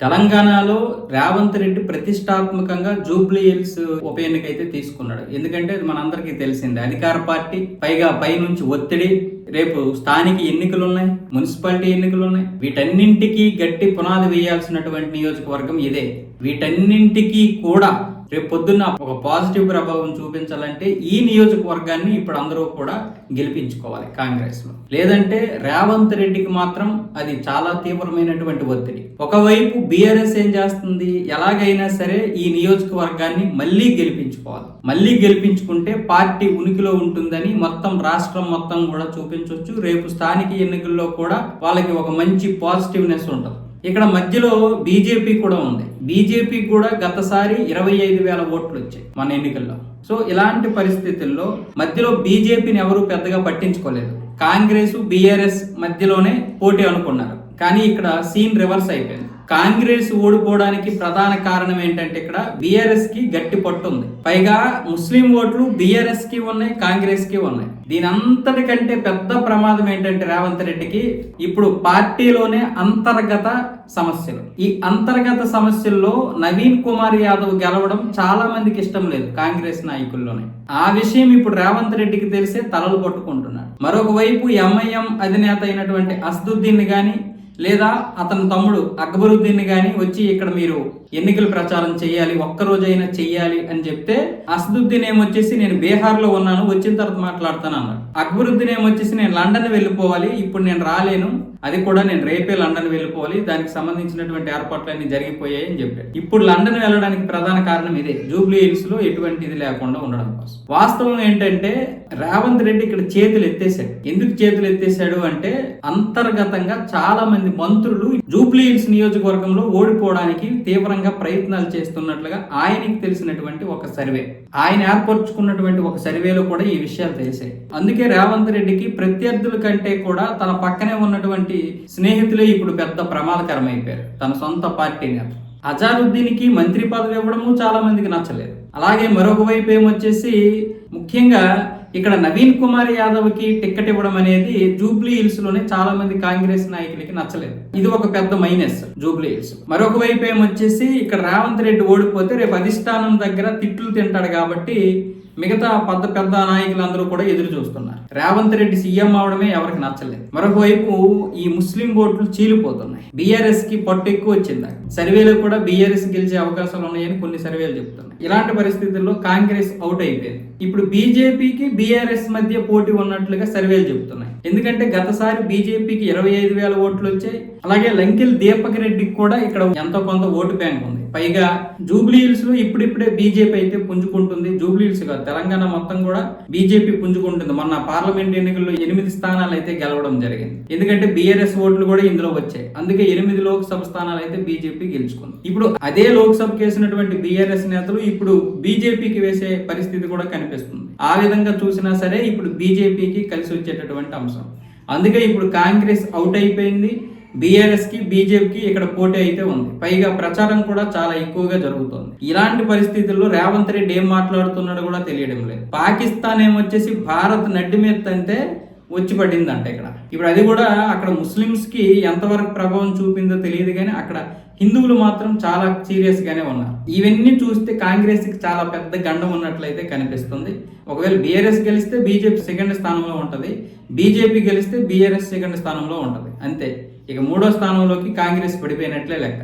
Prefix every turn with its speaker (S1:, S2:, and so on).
S1: తెలంగాణలో రేవంత్ రెడ్డి ప్రతిష్టాత్మకంగా Jubilee hills ఉప ఎన్నిక అయితే తీసుకున్నాడు. ఎందుకంటే అది మనందరికీ తెలిసిందే అధికార పార్టీ పైగా పై నుంచి ఒత్తిడి రేపు స్థానిక ఎన్నికలు ఉన్నాయి మున్సిపాలిటీ ఎన్నికలు ఉన్నాయి వీటన్నింటికీ గట్టి పునాది వేయాల్సినటువంటి నియోజకవర్గం ఇదే. వీటన్నింటికి కూడా రేపు పొద్దున్న ఒక పాజిటివ్ ప్రభావం చూపించాలంటే ఈ నియోజకవర్గాన్ని ఇప్పుడు అందరూ కూడా గెలిపించుకోవాలి కాంగ్రెస్లో లేదంటే రేవంత్ రెడ్డికి మాత్రం అది చాలా తీవ్రమైనటువంటి ఒత్తిడి. ఒకవైపు బీఆర్ఎస్ ఏం చేస్తుంది? ఎలాగైనా సరే ఈ నియోజకవర్గాన్ని మళ్ళీ గెలిపించుకోవాలి. మళ్ళీ గెలిపించుకుంటే పార్టీ ఉనికిలో ఉంటుందని మొత్తం రాష్ట్రం మొత్తం కూడా చూపించవచ్చు రేపు స్థానిక ఎన్నికల్లో కూడా వాళ్ళకి ఒక మంచి పాజిటివ్నెస్ ఉంటుంది. ఇక్కడ మధ్యలో బీజేపీ కూడా ఉంది. బీజేపీ కూడా గతసారి ఇరవై ఐదు వేల ఓట్లు వచ్చాయి మన ఎన్నికల్లో. సో ఇలాంటి పరిస్థితుల్లో మధ్యలో బీజేపీని ఎవరు పెద్దగా పట్టించుకోలేదు. కాంగ్రెస్ బీఆర్ఎస్ మధ్యలోనే పోటీ అనుకున్నారు. కానీ ఇక్కడ సీన్ రివర్స్ అయిపోయింది. కాంగ్రెస్ ఓడిపోవడానికి ప్రధాన కారణం ఏంటంటే ఇక్కడ బీఆర్ఎస్కి గట్టి పట్టు ఉంది. పైగా ముస్లిం ఓట్లు బీఆర్ఎస్కి ఉన్నాయి కాంగ్రెస్కి ఉన్నాయి. దీని అంతటికంటే పెద్ద ప్రమాదం ఏంటంటే రేవంత్ రెడ్డికి ఇప్పుడు పార్టీలోనే అంతర్గత సమస్యలు. ఈ అంతర్గత సమస్యల్లో నవీన్ కుమార్ యాదవ్ గెలవడం చాలా మందికి ఇష్టం లేదు కాంగ్రెస్ నాయకుల్లోనే. ఆ విషయం ఇప్పుడు రేవంత్ రెడ్డికి తెలిసే తలలు పట్టుకుంటున్నాడు. మరొక వైపు ఎంఐఎం అధినేత అయినటువంటి అసదుద్దీన్ గాని లేదా అతని తమ్ముడు అక్బరుద్దీన్ గాని వచ్చి ఇక్కడ మీరు ఎన్నికల ప్రచారం చేయాలి ఒక్కరోజైనా చెయ్యాలి అని చెప్తే అసదుద్దీన్ ఏమొచ్చేసి నేను బీహార్లో ఉన్నాను వచ్చిన తర్వాత మాట్లాడతాను అన్నాడు. అక్బరుద్దీన్ ఏమొచ్చేసి నేను లండన్ వెళ్ళిపోవాలి ఇప్పుడు నేను రాలేను అది కూడా నేను రేపే లండన్ వెళ్ళిపోవాలి దానికి సంబంధించినటువంటి ఏర్పాట్లన్నీ జరిగిపోయాయి అని చెప్పాడు. ఇప్పుడు లండన్ వెళ్ళడానికి ప్రధాన కారణం ఇదే. జూబ్లీ హిల్స్లో ఎటువంటి ఇది లేకుండా ఉండడం కోసం. వాస్తవం ఏంటంటే రేవంత్ రెడ్డి ఇక్కడ చేతులు ఎత్తేసాడు ఎందుకు చేతులు ఎత్తేసాడు అంటే అంతర్గతంగా చాలా మంది మంత్రులు జూబ్లీ హిల్స్ నియోజకవర్గంలో ఓడిపోవడానికి తీవ్రంగా ప్రయత్నాలు చేస్తున్నట్లుగా ఆయనకి తెలిసినటువంటి ఒక సర్వే. ఆయన ఏర్పరచుకున్నటువంటి ఒక సర్వేలో కూడా ఈ విషయాలు తెలిసాయి. అందుకే రేవంత్ రెడ్డికి ప్రత్యర్థుల కంటే కూడా తన పక్కనే ఉన్నటువంటి స్నేహితులే ఇప్పుడు పెద్ద ప్రమాదకరమైపోయారు. తన సొంత పార్టీ నేత. అజారుద్దీన్కి మంత్రి పదవి ఇవ్వడము చాలా మందికి నచ్చలేదు. అలాగే మరొక వైపు ఏమొచ్చేసి ముఖ్యంగా ఇక్కడ నవీన్ కుమార్ యాదవ్కి టికెట్ ఇవ్వడం అనేది జూబ్లీ హిల్స్లోనే చాలా మంది కాంగ్రెస్ నాయకులకి నచ్చలేదు. ఇది ఒక పెద్ద మైనస్ జూబ్లీ హిల్స్. మరొక వైపు ఏమొచ్చేసి ఇక్కడ రేవంత్ రెడ్డి ఓడిపోతే రేపు అధిష్టానం దగ్గర తిట్లు తింటాడు కాబట్టి మిగతా పెద్ద పెద్ద నాయకులందరూ కూడా ఎదురు చూస్తున్నారు. రేవంత్ రెడ్డి సీఎం అవడమే ఎవరికి నచ్చలేదు. మరొక వైపు ఈ ముస్లిం ఓట్లు చీలిపోతున్నాయి. బీఆర్ఎస్కి పట్టు ఎక్కువ వచ్చింది. సర్వేలో కూడా బీఆర్ఎస్ గెలిచే అవకాశాలు ఉన్నాయని కొన్ని సర్వేలు చెప్తున్నాయి ఇలాంటి పరిస్థితుల్లో కాంగ్రెస్ అవుట్ అయిపోయింది. ఇప్పుడు బీజేపీకి బీఆర్ఎస్ మధ్య పోటీ ఉన్నట్లుగా సర్వేలు చెబుతున్నాయి. ఎందుకంటే గతసారి బీజేపీకి ఇరవై ఐదు వేల ఓట్లు వచ్చాయి. అలాగే లంకెల్ దీపక్ రెడ్డికి కూడా ఇక్కడ ఎంతో కొంత ఓటు బ్యాంక్ ఉంది. పైగా జూబ్లీ హిల్స్లో ఇప్పుడిప్పుడే బీజేపీ అయితే పుంజుకుంటుంది. జూబ్లీ హిల్స్ కాదు తెలంగాణ మొత్తం కూడా బీజేపీ పుంజుకుంటుంది. మొన్న పార్లమెంట్ ఎన్నికల్లో ఎనిమిది స్థానాలు అయితే గెలవడం జరిగింది. ఎందుకంటే బీఆర్ఎస్ ఓట్లు కూడా ఇందులో వచ్చాయి. అందుకే ఎనిమిది లోక్సభ స్థానాలు అయితే బీజేపీ గెలుచుకుంది. ఇప్పుడు అదే లోక్సభకి వేసినటువంటి బీఆర్ఎస్ నేతలు ఇప్పుడు బీజేపీకి వేసే పరిస్థితి కూడా కనిపిస్తుంది. ఆ విధంగా చూసినా సరే ఇప్పుడు బీజేపీకి కలిసి వచ్చేటటువంటి అంశం. అందుకే ఇప్పుడు కాంగ్రెస్ అవుట్ అయిపోయింది. బీఆర్ఎస్కి బీజేపీకి ఇక్కడ పోటీ అయితే ఉంది. పైగా ప్రచారం కూడా చాలా ఎక్కువగా జరుగుతుంది. ఇలాంటి పరిస్థితుల్లో రేవంత్ రెడ్డి ఏం మాట్లాడుతున్నాడో కూడా తెలియడం లేదు. పాకిస్తాన్ ఏమొచ్చేసి భారత్ నడ్డి మీద అంటే వచ్చి పడిందంట ఇక్కడ. ఇప్పుడు అది కూడా అక్కడ ముస్లిమ్స్కి ఎంతవరకు ప్రభావం చూపిందో తెలియదు కానీ అక్కడ హిందువులు మాత్రం చాలా సీరియస్గానే ఉన్నారు. ఇవన్నీ చూస్తే కాంగ్రెస్కి చాలా పెద్ద గండం ఉన్నట్లయితే కనిపిస్తుంది. ఒకవేళ బీఆర్ఎస్ గెలిస్తే బీజేపీ సెకండ్ స్థానంలో ఉంటుంది. బీజేపీ గెలిస్తే బీఆర్ఎస్ సెకండ్ స్థానంలో ఉంటుంది. అంతే. ఇక మూడో స్థానంలోకి కాంగ్రెస్ పడిపోయినట్లే లెక్క.